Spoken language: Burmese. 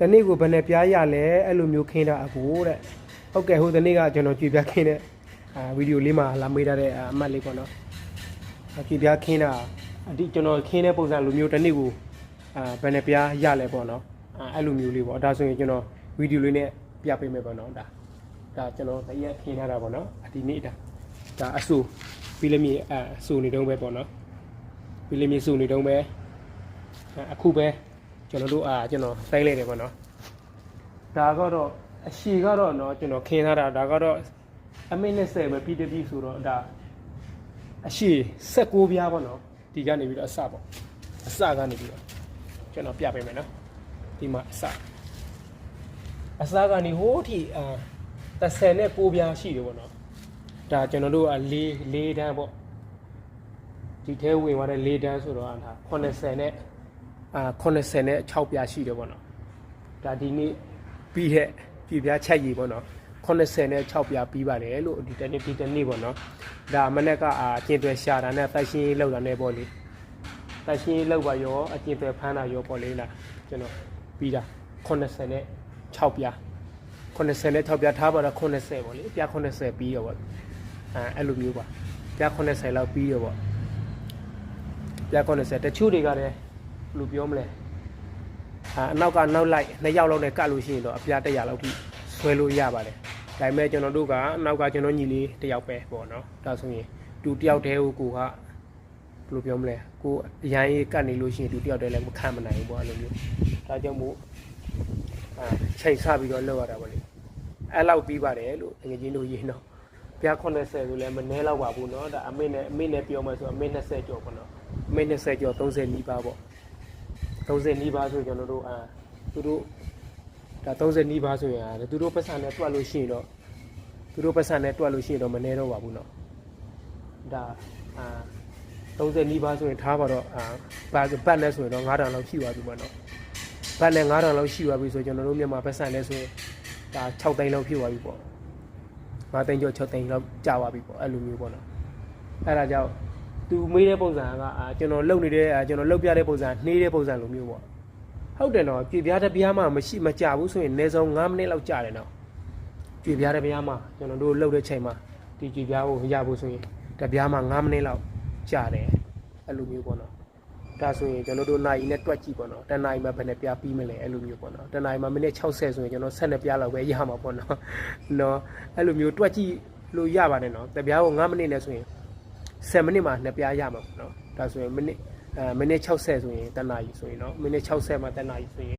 တနေ့ကိုဘယ်နဲ့ပြားရလဲအဲ့လိုမျိုးခင်းတာအကိုတဲ့ဟုတ်ကဲ့ဟိုတနေ့ကကျွန်တော်ကြွေပြားခင်းတဲ့အာဗီဒီယိုလေးမှာလာမေးထားတဲ့အအမှတ်လေးပေါ့နော်ကြွေပြားခင်းတာအဒီကျွန်တော်ခင်းတဲ့ပုံစံလိုမျိုးတနေ့ကိုအာဘယ်နဲ့ပြားရလဲပေါ့နော်အာအဲ့လိုမျိုးလေးပေါ့ဒါဆိုရင်ကျွန်တော်ဗီဒီယိုလေးနဲ့ပြပေးမယ်ပေါ့နော်ဒါဒါကျွန်တော်တရက်ခင်းထားတာပေါ့နော်အဒီနေ့ဒါဒါအဆူပြီးလည်းမြေအဆူနေတုံးပဲပေါ့နော်ပြီးလည်းမြေဆူနေတုံးပဲအခုပဲ ကျွန်တော်တို့အာကျွန်တော်စိုင်းလိုက်တယ်ပေါ့နော်ဒါကတော့အရှိကတော့เนาะကျွန်တော်ခင်းထားတာဒါကတော့အမိနစ်10ပဲပြီးတပြီဆိုတော့ဒါအရှိ16ပြားပေါ့နော်ဒီကနေပြီးတော့အစပေါ့အစကနေပြီးတော့ကျွန်တော်ပြပေးမယ်နော်ဒီမှာအစအစကနေဟိုးထိအာ30နဲ့6ပြားရှိတယ်ပေါ့နော်ဒါကျွန်တော်တို့က၄၄တန်းပေါ့ဒီထဲဝင်သွားတဲ့၄တန်းဆိုတော့ဒါ80နဲ့ အာ86နဲ့6ပြားရှိတယ်ပေါ့နော်ဒါဒီနေ့ပြီးတဲ့ပြည်ပြားချက်ရည်ပေါ့နော်80နဲ့6ပြားပြီးပါတယ်လို့ဒီတနေ့ဒီတနေ့ပေါ့နော်ဒါမနေ့ကအာကျင်သွဲရှာတာနဲ့တိုက်ရှင်းရေးလောက်တာနဲ့ပေါ့လေတိုက်ရှင်းရေးလောက်ပါရောအကျင်သွဲဖမ်းတာရောပေါ့လေလားကျွန်တော်ပြီးတာ80နဲ့6ပြား80နဲ့6ပြားထားပါတော့80ပေါ့လေပြား80ပြီးရောပေါ့အဲအဲ့လိုမျိုးပါပြား80လောက်ပြီးရောပေါ့ပြား80တချို့တွေကလည်းဘယ် လိုပြောမလဲအာအနောက်ကနောက်လိုက်နှစ်ယောက်လောက်နဲ့ကတ်လို့ရှိရင်တော့အပြား100လောက်ထိဆွဲလို့ရပါတယ်ဒါပေမဲ့ကျွန်တော်တို့ကအနောက်ကကျွန်တော်ညီလေးတစ်ယောက်ပဲပေါ့နော်ဒါဆိုရင်တူတစ်ယောက်တည်းကိုကိုကဘယ်လိုပြောမလဲကိုအရန်ကြီးကတ်နေလို့ရှိရင်တူတစ်ယောက်တည်းလည်းမခံမနိုင်ဘူးပေါ့အဲ့လိုမျိုးဒါကြောင့်မို့အာချိန်ဆပြီးတော့လောက်ရတာပေါ့လေအဲ့လောက်ပြီးပါတယ်လို့ငွေချင်းတို့ရေးတော့ပြား80ဆိုလည်းမနှဲတော့ပါဘူးเนาะဒါအမေနဲ့အမေနဲ့ပြောမှဆိုအမေ20ကျော်ပေါ့နော်အမေ20ကျော်30နီးပါးပေါ့ 30နီးပါးဆိုကျွန်တော်တို့အာသူတို့ဒါ30နီးပါးဆိုရင်အာသူတို့ပတ်စံနဲ့တွက်လို့ရှိရင်တော့သူတို့ပတ်စံနဲ့တွက်လို့ရှိရင်တော့မနေတော့ပါဘူးเนาะဒါအာ30နီးပါးဆိုရင်ထားပါတော့အာဘတ်ဘတ်နဲ့ဆိုရင်တော့9000လောက်ရှိသွားပြီပေါ့เนาะဘတ်နဲ့9000လောက်ရှိသွားပြီဆိုကျွန်တော်တို့မြန်မာပတ်စံနဲ့ဆိုရင်ဒါ6သိန်းလောက်ဖြစ်သွားပြီပေါ့5သိန်းကျော်6သိန်းလောက်ကြာသွားပြီပေါ့အဲ့လိုမျိုးပေါ့เนาะအဲ့ဒါကြောင့် သူမေးတဲ့ပုံစံကအာကျွန်တော်လုံနေတဲ့အာကျွန်တော်လုံပြတဲ့ပုံစံနှေးတဲ့ပုံစံလိုမျိုးပေါ့ဟုတ်တယ်နော်ကြွေပြားတစ်ပြားမှမရှိမကြဘူးဆိုရင်အနည်းဆုံး9မိနစ်လောက်ကြာတယ်နော်ကြွေပြားတစ်ပြားမှကျွန်တော်တို့လုံတဲ့ချိန်မှာဒီကြွေပြားကိုရဖို့ဆိုရင်တစ်ပြားမှ9မိနစ်လောက်ကြာတယ်အဲ့လိုမျိုးပေါ့နော်ဒါဆိုရင်ကျွန်တော်တို့နိုင်နဲ့တွက်ကြည့်ပေါ့နော်တန်နိုင်မှာဘယ်နဲ့ပြားပြီးမလဲအဲ့လိုမျိုးပေါ့နော်တန်နိုင်မှာမိနစ်60ဆိုရင်ကျွန်တော်12ပြားလောက်ပဲရမှာပေါ့နော်နော်အဲ့လိုမျိုးတွက်ကြည့်လို့ရပါတယ်နော်တစ်ပြားကို9မိနစ်နဲ့ဆိုရင် 10မိနစ်မှာနှစ်ပြားရမှာပေါ့နော်ဒါဆိုရင်မိနစ်အဲမိနစ်60ဆိုရင်တနာရီဆိုရင်နော်မိနစ်60မှာတနာရီဆိုရင်